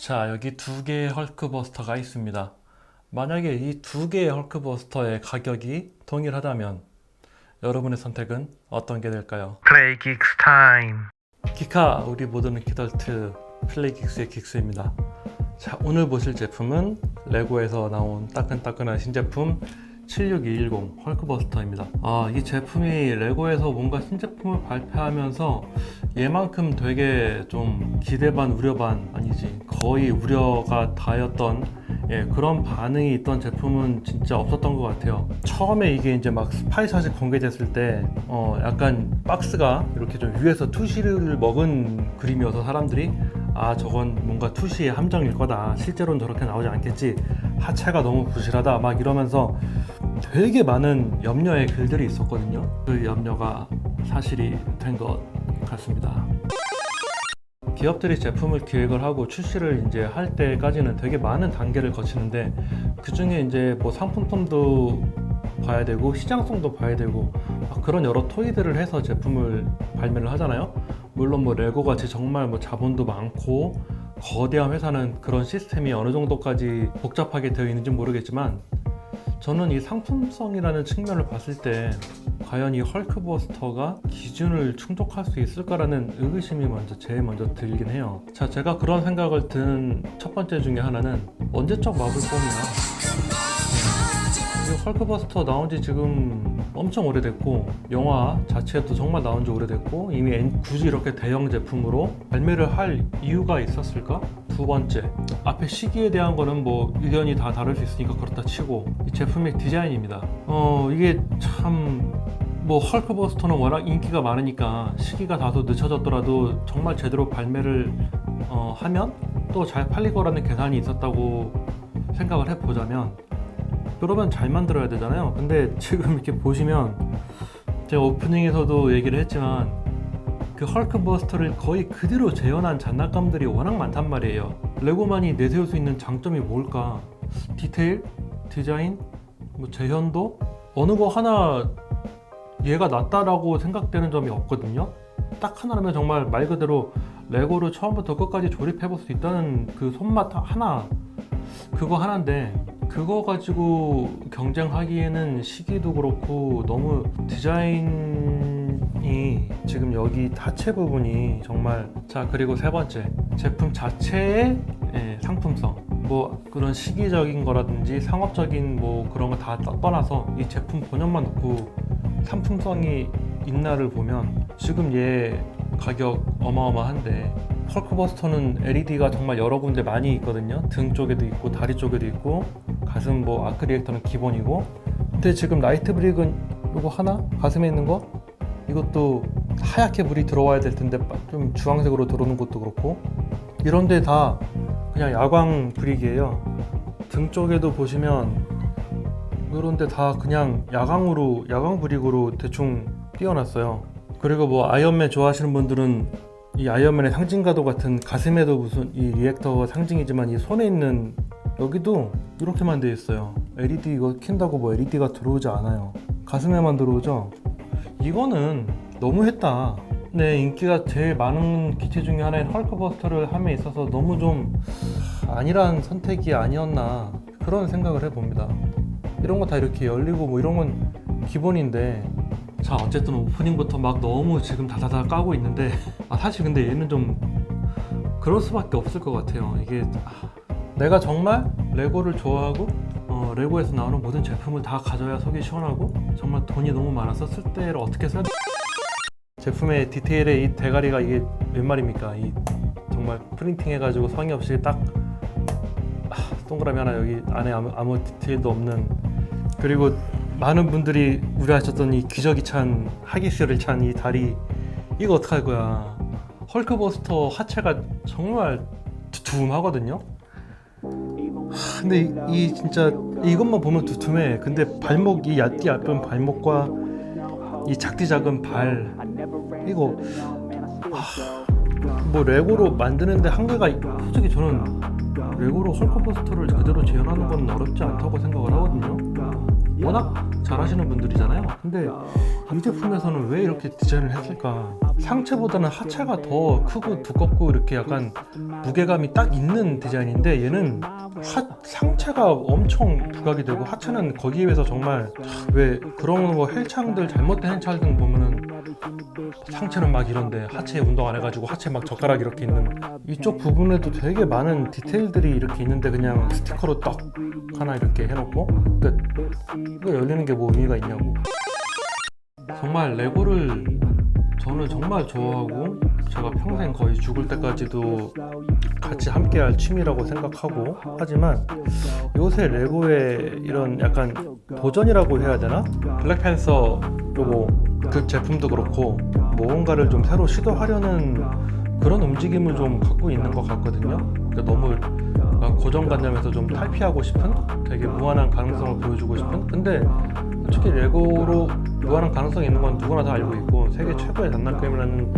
자, 여기 두 개의 헐크버스터가 있습니다. 만약에 이 두 개의 헐크버스터의 가격이 동일하다면 여러분의 선택은 어떤 게 될까요? 플레이 긱스 타임 기카 우리 모두는 키덜트 플레이킥스의 킥스입니다. 자 오늘 보실 제품은 레고에서 나온 따끈따끈한 신제품 76210 헐크버스터입니다. 아 이 제품이 레고에서 뭔가 신제품을 발표하면서 얘만큼 되게 좀 기대 반 우려 반 아니지 거의 우려가 다였던 예, 그런 반응이 있던 제품은 진짜 없었던 것 같아요. 처음에 이게 이제 막 스파이 샷이 공개됐을 때, 어, 약간 박스가 이렇게 좀 위에서 투시를 먹은 그림이어서 사람들이, 아, 저건 뭔가 투시의 함정일 거다. 실제로는 저렇게 나오지 않겠지. 하체가 너무 부실하다. 막 이러면서 되게 많은 염려의 글들이 있었거든요. 그 염려가 사실이 된 것 같습니다. 기업들이 제품을 기획을 하고 출시를 이제 할 때까지는 되게 많은 단계를 거치는데 그 중에 이제 뭐 상품성도 봐야 되고 시장성도 봐야 되고 막 그런 여러 토의들을 해서 제품을 발매를 하잖아요. 물론 뭐 레고 같이 정말 뭐 자본도 많고 거대한 회사는 그런 시스템이 어느 정도까지 복잡하게 되어 있는지 모르겠지만 저는 이 상품성이라는 측면을 봤을 때 과연 이 헐크버스터가 기준을 충족할 수 있을까라는 의구심이 먼저 제일 먼저 들긴 해요. 자, 제가 그런 생각을 든 첫 번째 중에 하나는 언제적 마블 폼이야. 이 헐크버스터 나온 지 지금 엄청 오래됐고 영화 자체도 정말 나온 지 오래됐고 이미 엔- 굳이 이렇게 대형 제품으로 발매를 할 이유가 있었을까? 두 번째 앞에 시기에 대한 거는 뭐 의견이 다 다를 수 있으니까 그렇다 치고 이 제품의 디자인입니다. 어 이게 참뭐 헐크버스터는 워낙 인기가 많으니까 시기가 다소 늦춰졌더라도 정말 제대로 발매를 어, 하면 또 잘 팔릴 거라는 계산이 있었다고 생각을 해보자면 그러면 잘 만들어야 되잖아요. 근데 지금 이렇게 보시면 제가 오프닝에서도 얘기를 했지만 그 헐크버스터를 거의 그대로 재현한 장난감들이 워낙 많단 말이에요. 레고만이 내세울 수 있는 장점이 뭘까? 디테일, 디자인, 뭐 재현도 어느 거 하나 얘가 낫다라고 생각되는 점이 없거든요. 딱 하나라면 정말 말 그대로 레고를 처음부터 끝까지 조립해 볼 수 있다는 그 손맛 하나 그거 하나인데 그거 가지고 경쟁하기에는 시기도 그렇고 너무 디자인이 지금 여기 하체 부분이 정말 자 그리고 세 번째 제품 자체의 예, 상품성 뭐 그런 시기적인 거라든지 상업적인 뭐 그런 거 다 떠나서 이 제품 본연만 놓고 상품성이 있나를 보면 지금 얘 가격 어마어마한데 헐크버스터는 LED가 정말 여러 군데 많이 있거든요. 등 쪽에도 있고 다리 쪽에도 있고 가슴 뭐 아크 리액터는 기본이고 근데 지금 라이트 브릭은 이거 하나 가슴에 있는 거 이것도 하얗게 불이 들어와야 될 텐데 좀 주황색으로 들어오는 것도 그렇고 이런데 다 그냥 야광 브릭이에요. 등 쪽에도 보시면 이런데 다 그냥 야광으로 야광 브릭으로 대충 띄워놨어요. 그리고 뭐 아이언맨 좋아하시는 분들은 이 아이언맨의 상징과도 같은 가슴에도 무슨 이 리액터가 상징이지만 이 손에 있는 여기도 이렇게만 돼 있어요. LED 이거 킨다고 뭐 LED가 들어오지 않아요. 가슴에만 들어오죠. 이거는 너무했다. 네, 인기가 제일 많은 기체 중에 하나인 헐크버스터를 함에 있어서 너무 좀 아니란 선택이 아니었나 그런 생각을 해봅니다. 이런 거 다 이렇게 열리고 뭐 이런 건 기본인데 자 어쨌든 오프닝부터 막 너무 지금 다다다 까고 있는데 아 사실 근데 얘는 좀 그럴 수밖에 없을 것 같아요 이게 아, 내가 정말 레고를 좋아하고 어, 레고에서 나오는 모든 제품을 다 가져야 속이 시원하고 정말 돈이 너무 많아서 쓸 때를 어떻게 써야 제품의 디테일의 이 대가리가 이게 몇 말입니까? 이 정말 프린팅 해가지고 성의 없이 딱 아, 동그라미 하나 여기 안에 아무, 아무 디테일도 없는. 그리고 많은 분들이 우려하셨던 이 기저귀 찬 하기스를 찬 이 다리 이거 어떡할 거야? 헐크버스터 하체가 정말 두툼하거든요 하, 근데 이, 이 진짜 이것만 보면 두툼해 근데 발목 이 얇디 얇은 발목과 이 작디 작은 발 이거 하, 뭐 레고로 만드는데 한계가 솔직히 저는 레고로 헐크버스터를 제대로 재현하는 건 어렵지 않다고 생각을 하거든요 워낙 잘하시는 분들이잖아요. 근데 이 제품에서는 왜 이렇게 디자인을 했을까? 상체보다는 하체가 더 크고 두껍고 이렇게 약간 무게감이 딱 있는 디자인인데 얘는 하, 상체가 엄청 부각이 되고 하체는 거기에 비해서 정말 왜 그런 거 헬창들 잘못된 헬창들 보면은 상체는 막 이런데 하체 운동 안 해가지고 하체 막 젓가락 이렇게 있는 이쪽 부분에도 되게 많은 디테일들이 이렇게 있는데 그냥 스티커로 딱 하나 이렇게 해놓고 끝. 이거 열리는 게 뭐 의미가 있냐고. 정말 레고를 저는 정말 좋아하고 제가 평생 거의 죽을 때까지도 같이 함께할 취미라고 생각하고 하지만 요새 레고의 이런 약간 도전이라고 해야 되나? 블랙팬서 요거 그 제품도 그렇고 뭔가를 좀 새로 시도하려는 그런 움직임을 좀 갖고 있는 것 같거든요. 그러니까 너무 고정관념에서 좀 탈피하고 싶은 되게 무한한 가능성을 보여주고 싶은 근데 솔직히 레고로 무한한 가능성이 있는 건 누구나 다 알고 있고 세계 최고의 장난감이라는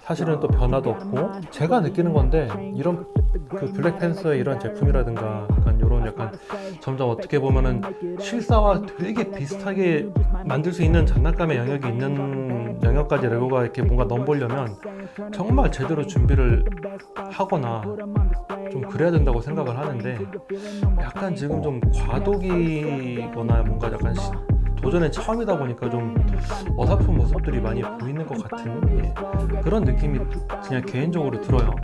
사실은 또 변화도 없고 제가 느끼는 건데 이런 그 블랙팬서의 이런 제품이라든가 약간 이런 약간 점점 어떻게 보면은 실사와 되게 비슷하게 만들 수 있는 장난감의 영역이 있는 영역까지 레고가 이렇게 뭔가 넘보려면 정말 제대로 준비를 하거나 좀 그래야 된다고 생각을 하는데 약간 지금 좀 과도기거나 뭔가 약간 시- 도전의 처음이다 보니까 좀 어설픈 모습들이 많이 보이는 것 같은 예, 그런 느낌이 그냥 개인적으로 들어요.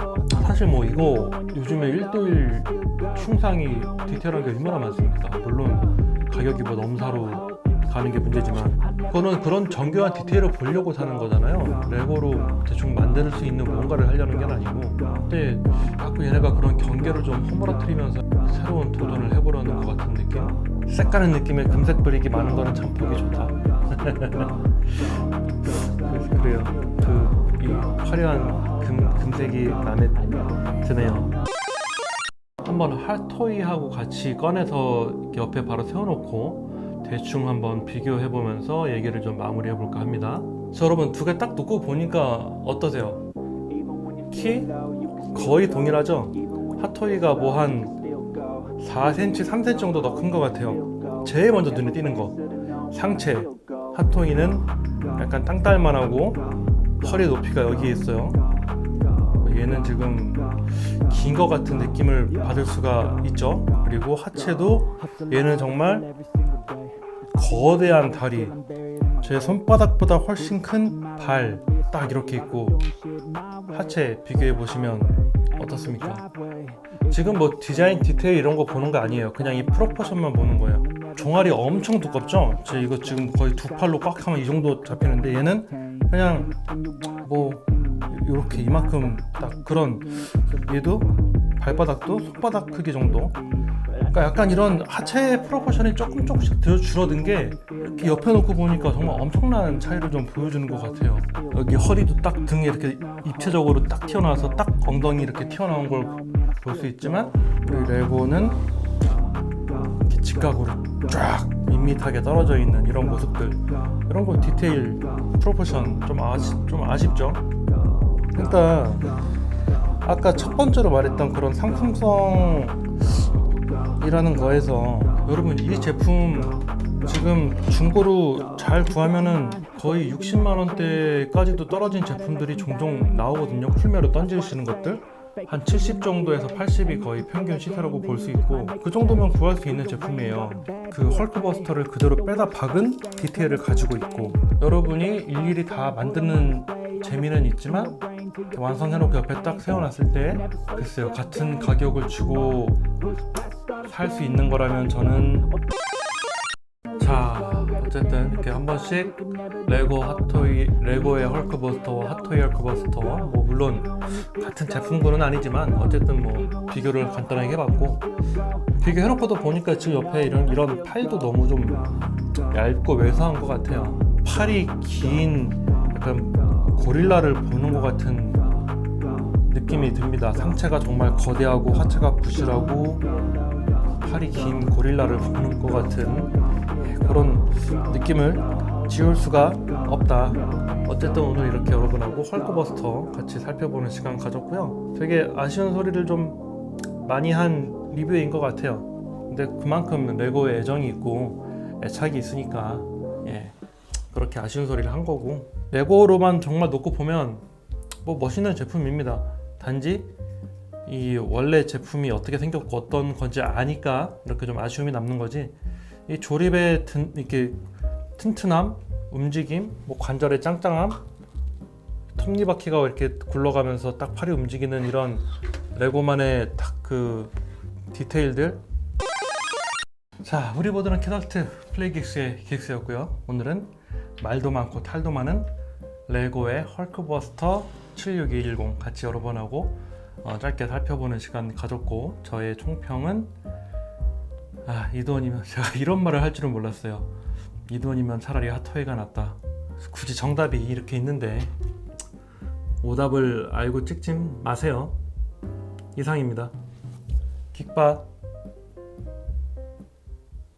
사실 뭐 이거 요즘에 1대1 충상이 디테일한 게 얼마나 많습니까? 물론 가격이 뭐 넘사로 가는 게 문제지만 그거는 그런 정교한 디테일을 보려고 사는 거잖아요. 레고로 대충 만들 수 있는 뭔가를 하려는 게 아니고 근데 자꾸 얘네가 그런 경계를 좀 허물어뜨리면서 새로운 도전을 해보려는 것 같은 느낌? 색깔은 느낌의 금색 브릭이 많은 거는 참 보기 좋다. 그래요. 그 이 화려한 금, 금색이 마음에 드네요. 한번 핫토이하고 같이 꺼내서 옆에 바로 세워놓고 대충 한번 비교해 보면서 얘기를 좀 마무리해 볼까 합니다. 자, 여러분 두 개 딱 놓고 보니까 어떠세요? 키 거의 동일하죠? 핫토이가 뭐 한 4cm, 3cm 정도 더 큰 것 같아요. 제일 먼저 눈에 띄는 거 상체 핫토이는 약간 땅딸만하고 허리 높이가 여기에 있어요. 얘는 지금 긴 것 같은 느낌을 받을 수가 있죠. 그리고 하체도 얘는 정말 거대한 다리, 제 손바닥보다 훨씬 큰 발 딱 이렇게 있고 하체 비교해 보시면 어떻습니까? 지금 뭐 디자인 디테일 이런 거 보는 거 아니에요. 그냥 이 프로포션만 보는 거예요. 종아리 엄청 두껍죠? 제 이거 지금 거의 두 팔로 꽉 하면 이 정도 잡히는데 얘는 그냥 뭐 이렇게 이만큼 딱 그런 얘도 발바닥도 손바닥 크기 정도. 그러니까 약간 이런 하체 프로포션이 조금 조금씩 더 줄어든 게 이렇게 옆에 놓고 보니까 정말 엄청난 차이를 좀 보여주는 것 같아요. 여기 허리도 딱 등에 이렇게 입체적으로 딱 튀어나와서 딱 엉덩이 이렇게 튀어나온 걸 볼 수 있지만 우리 레고는 이렇게 직각으로 쫙 밋밋하게 떨어져 있는 이런 모습들 이런 거 디테일 프로포션 좀, 아시, 좀 아쉽죠? 일단 아까 첫 번째로 말했던 그런 상품성 이라는 거에서 여러분 이 제품 지금 중고로 잘 구하면은 거의 60만 원대까지도 떨어진 제품들이 종종 나오거든요. 풀매로 던지시는 것들. 한 70 정도에서 80이 거의 평균 시세라고 볼 수 있고 그 정도면 구할 수 있는 제품이에요. 그 헐크버스터를 그대로 빼다 박은 디테일을 가지고 있고 여러분이 일일이 다 만드는 재미는 있지만 완성해놓고 옆에 딱 세워놨을 때 글쎄요 같은 가격을 주고 살 수 있는 거라면 저는 자 어쨌든 이렇게 한 번씩 레고 핫토이 레고의 헐크버스터와 핫토이 헐크버스터 뭐 물론 같은 제품군은 아니지만 어쨌든 뭐 비교를 간단하게 해봤고 비교해놓고도 보니까 지금 옆에 이런 이런 팔도 너무 좀 얇고 왜소한 것 같아요. 팔이 긴 약간 고릴라를 보는 것 같은 느낌이 듭니다. 상체가 정말 거대하고 하체가 부실하고 팔이 긴 고릴라를 보는 것 같은 예, 그런 느낌을 지울 수가 없다. 어쨌든 오늘 이렇게 여러분하고 헐크버스터 같이 살펴보는 시간 가졌고요. 되게 아쉬운 소리를 좀 많이 한 리뷰인 것 같아요. 근데 그만큼 레고에 애정이 있고 애착이 있으니까 예 그렇게 아쉬운 소리를 한 거고 레고로만 정말 놓고 보면 뭐 멋있는 제품입니다. 단지 이 원래 제품이 어떻게 생겼고 어떤 건지 아니까 이렇게 좀 아쉬움이 남는 거지. 이 조립의 든, 이렇게 튼튼함, 움직임, 뭐 관절의 짱짱함, 톱니바퀴가 이렇게 굴러가면서 딱 팔이 움직이는 이런 레고만의 딱 그 디테일들. 자, 우리 보드는 캐덜트 플레이긱스의 긱스였고요. 오늘은 말도 많고 탈도 많은 레고의 헐크버스터 76210 같이 여러 번 하고 어, 짧게 살펴보는 시간 가졌고 저의 총평은 아, 이 돈이면 제가 이런 말을 할 줄은 몰랐어요. 이 돈이면 차라리 핫토이가 낫다. 굳이 정답이 이렇게 있는데 오답을 알고 찍지 마세요. 이상입니다. 킥바